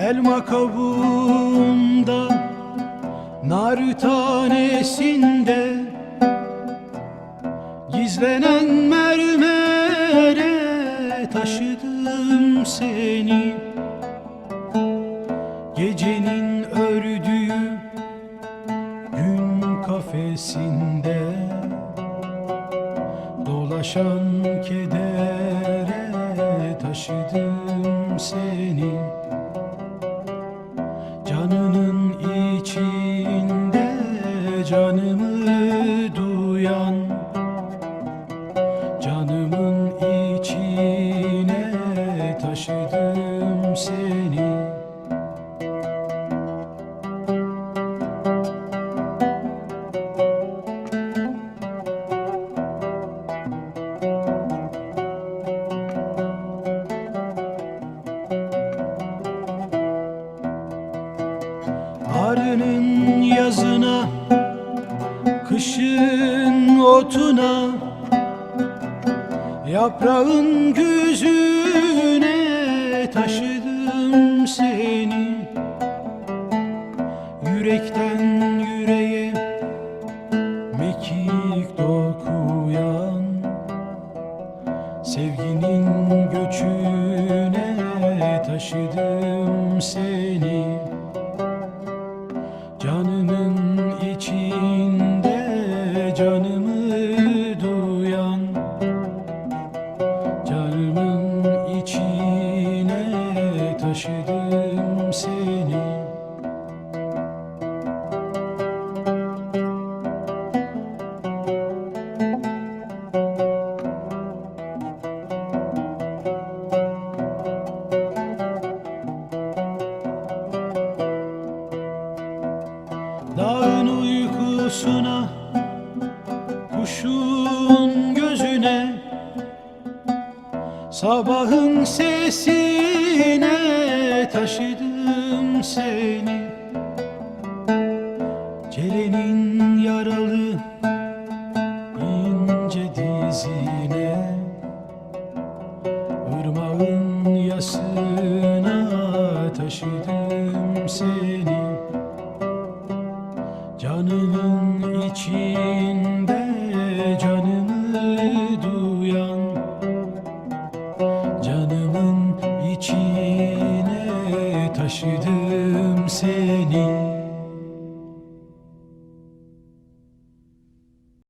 Elma kabuğunda Nar tanesinde Gizlenen mermere Taşıdım seni. Gecenin ördüğü Gün kafesinde Dolaşan kedere taşıdım seni canımı duyan Canımın içine taşıdım seni. Arının yazına, kışın otuna Yaprağın güzüne taşıdım seni. Yürekten yüreğe mekik dokuyan Sevginin göçüne taşıdım seni. İçinde canımı duyan Canımın içine taşıdım seni. Dağın uykusuna Sabahın sesine Taşıdım seni. Celenin yaralı ince dizine. Irmağın yasına taşıdım seni. Canımın içinde canımı duyan aşıdım seni.